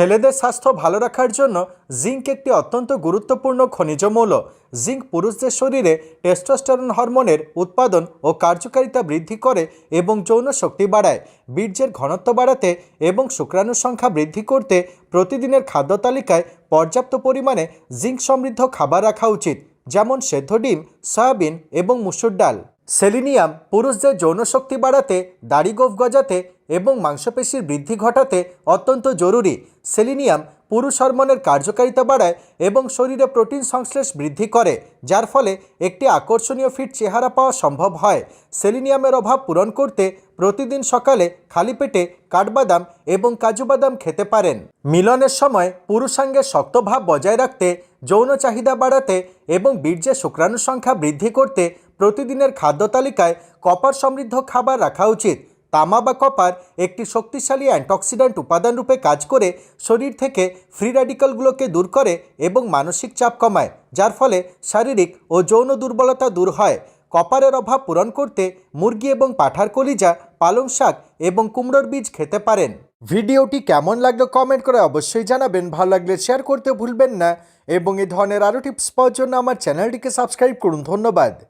ছেলেদের স্বাস্থ্য ভালো রাখার জন্য জিঙ্ক একটি অত্যন্ত গুরুত্বপূর্ণ খনিজ মৌল। জিঙ্ক পুরুষদের শরীরে টেস্টোস্টেরন হরমোনের উৎপাদন ও কার্যকারিতা বৃদ্ধি করে এবং যৌন শক্তি বাড়ায়। বীর্যের ঘনত্ব বাড়াতে এবং শুক্রাণুর সংখ্যা বৃদ্ধি করতে প্রতিদিনের খাদ্য তালিকায় পর্যাপ্ত পরিমাণে জিঙ্ক সমৃদ্ধ খাবার রাখা উচিত, যেমন সেদ্ধ ডিম, সয়াবিন এবং মুসুর ডাল। সেলিনিয়াম পুরুষদের যৌনশক্তি বাড়াতে, দাড়ি গোফ গজাতে এবং মাংসপেশির বৃদ্ধি ঘটাতে অত্যন্ত জরুরি। সেলিনিয়াম পুরুষ হরমোনের কার্যকারিতা বাড়ায় এবং শরীরে প্রোটিন সংশ্লেষ বৃদ্ধি করে, যার ফলে একটি আকর্ষণীয় ফিট চেহারা পাওয়া সম্ভব হয়। সেলিনিয়ামের অভাব পূরণ করতে প্রতিদিন সকালে খালি পেটে কাঠবাদাম এবং কাজু বাদাম খেতে পারেন। মিলনের সময় পুরুষাঙ্গের শক্ত ভাব বজায় রাখতে, যৌন চাহিদা বাড়াতে এবং বীর্যে শুক্রাণু সংখ্যা বৃদ্ধি করতে প্রতিদিনের খাদ্য তালিকায় কপার সমৃদ্ধ খাবার রাখা উচিত। তামা বা কপার একটি শক্তিশালী অ্যান্টঅক্সিডেন্ট উপাদান রূপে কাজ করে, শরীর থেকে ফ্রি র্যাডিক্যালগুলোকে দূর করে এবং মানসিক চাপ কমায়, যার ফলে শারীরিক ও যৌন দুর্বলতা দূর হয়। কপারের অভাব পূরণ করতে মুরগি এবং পাঠার কলিজা, পালং শাক এবং কুমড়োর বীজ খেতে পারেন। ভিডিওটি কেমন লাগল কমেন্ট করে অবশ্যই জানাবেন। ভালো লাগলে শেয়ার করতে ভুলবেন না এবং এই ধরনের আরও টিপস পাওয়ার জন্য আমার চ্যানেলটিকে সাবস্ক্রাইব করুন। ধন্যবাদ।